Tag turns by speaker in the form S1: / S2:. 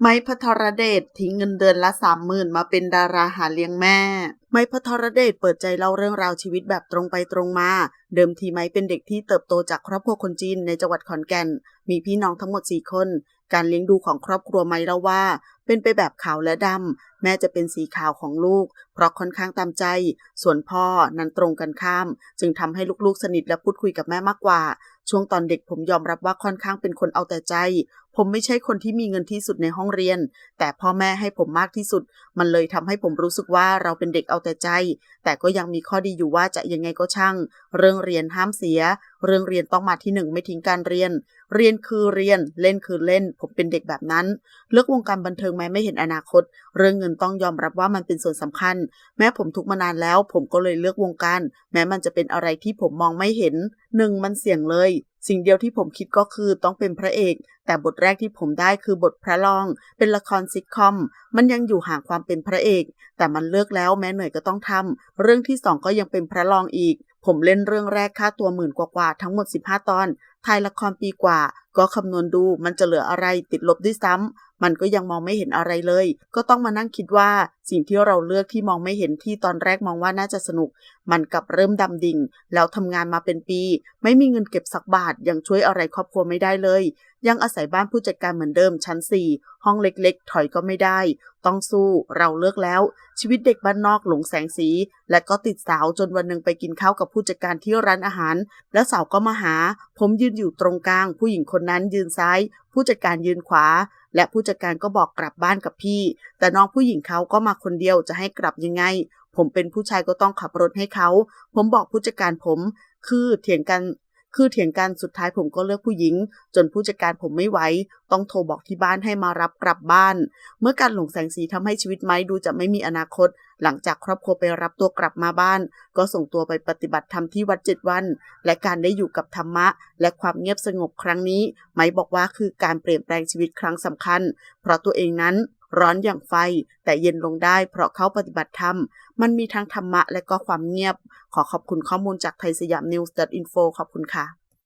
S1: ไม้พัทรเดชทิ้งเงินเดือนละสามหมื่นมาเป็นดาราหาเลี้ยงแม่ ไม้พัทรเดชเปิดใจเล่าเรื่องราวชีวิตแบบตรงไปตรงมา เดิมทีไม้เป็นเด็กที่เติบโตจากครอบครัวคนจีนในจังหวัดขอนแก่น มีพี่น้องทั้งหมดสี่คน การเลี้ยงดูของครอบครัวไมเล่าว่า เป็นไปแบบขาวและดำ แม่จะเป็นสีขาวของลูก เพราะค่อนข้างตามใจ ส่วนพ่อนั้นตรงกันข้าม จึงทำให้ลูกๆสนิทและพูดคุยกับแม่มากกว่า ช่วงตอนเด็กผมยอมรับว่าค่อนข้างเป็นคนเอาแต่ใจ ผมไม่ใช่คนที่มีเงินที่สุดในห้องเรียน แต่พ่อแม่ให้ผมมากที่สุด มันเลยทำให้ผมรู้สึกว่าเราเป็นเด็กเอาแต่ใจ แต่ก็ยังมีข้อดีอยู่ว่าจะยังไงก็ช่าง เรื่องเรียนห้ามเสีย เรื่องเรียนต้องมาที่หนึ่งไม่ทิ้งการเรียน เรียนคือเรียน เล่นคือเล่น ผมเป็นเด็กแบบนั้น เลือกวงการบันเทิงแม้ไม่เห็นอนาคต เรื่องเงินต้องยอมรับว่ามันเป็นส่วนสำคัญ แม้ผมทุกมานานแล้ว ผมก็เลยเลือกวงการ แม้มันจะเป็นอะไรที่ผมมองไม่เห็นหนึ่งมันเสี่ยงเลย สิ่งเดียวที่ผมคิดก็คือต้องเป็นพระเอก แต่บทแรกที่ผมได้คือบทพระรอง เป็นละครซิทคอม มันยังอยู่ห่างความเป็นพระเอก แต่มันเลือกแล้วแม้เหนื่อยก็ต้องทำเรื่องที่สองก็ยังเป็นพระรองอีก ผมเล่นเรื่องแรกค่าตัวหมื่นกว่าๆทั้งหมด 15 ตอนถ่ายละครปีกว่า ก็คำนวณดูมันจะเหลืออะไรติดลบด้วยซ้ำมันก็ยังมองไม่เห็นอะไรเลย ก็ต้องมานั่งคิดว่าสิ่งที่เราเลือกที่มองไม่เห็นที่ตอนแรกมองว่าน่าจะสนุก มันกลับเริ่มดำดิ่ง แล้วทำงานมาเป็นปี ไม่มีเงินเก็บสักบาทยังช่วยอะไรครอบครัวไม่ได้เลย ยังอาศัยบ้านผู้จัดการเหมือนเดิมชั้น 4 ห้องเล็กๆ ถอยก็ไม่ได้ ต้องสู้เราเลือกแล้ว ชีวิตเด็กบ้านนอกหลงแสงสี และก็ติดสาวจนวันหนึ่งไปกินข้าวกับผู้จัดการที่ร้านอาหาร แล้วสาวก็มาหา ผมยืนอยู่ตรงกลาง ผู้หญิงคนนั้นยืนซ้าย ผู้จัดการยืนขวา และผู้จัดการก็บอกกลับบ้านกับพี่ แต่น้องผู้หญิงเขาก็มาคนเดียวจะให้กลับยังไง ผมเป็นผู้ชายก็ต้องขับรถให้เขา ผมบอกผู้จัดการผม คือเถียงกัน คือเถียงกันสุดท้ายผมก็เลือกผู้หญิง จนผู้จัดการผมไม่ไหวต้องโทรบอกที่บ้านให้มารับกลับบ้าน เมื่อการหลงแสงสีทำให้ชีวิตไม้ดูจะไม่มีอนาคต หลังจากครอบครัวไปรับตัวกลับมาบ้าน ก็ส่งตัวไปปฏิบัติธรรมที่วัดเจ็ดวัน และการได้อยู่กับธรรมะ และความเงียบสงบครั้งนี้ ไม้บอกว่าคือการเปลี่ยนแปลงชีวิตครั้งสำคัญ เพราะตัวเองนั้น ร้อนอย่างไฟ แต่เย็นลงได้เพราะเขาปฏิบัติธรรม มันมีทั้งธรรมะและก็ความเงียบ ขอขอบคุณข้อมูลจากไทยสยามนิวส์ .info ขอบคุณค่ะ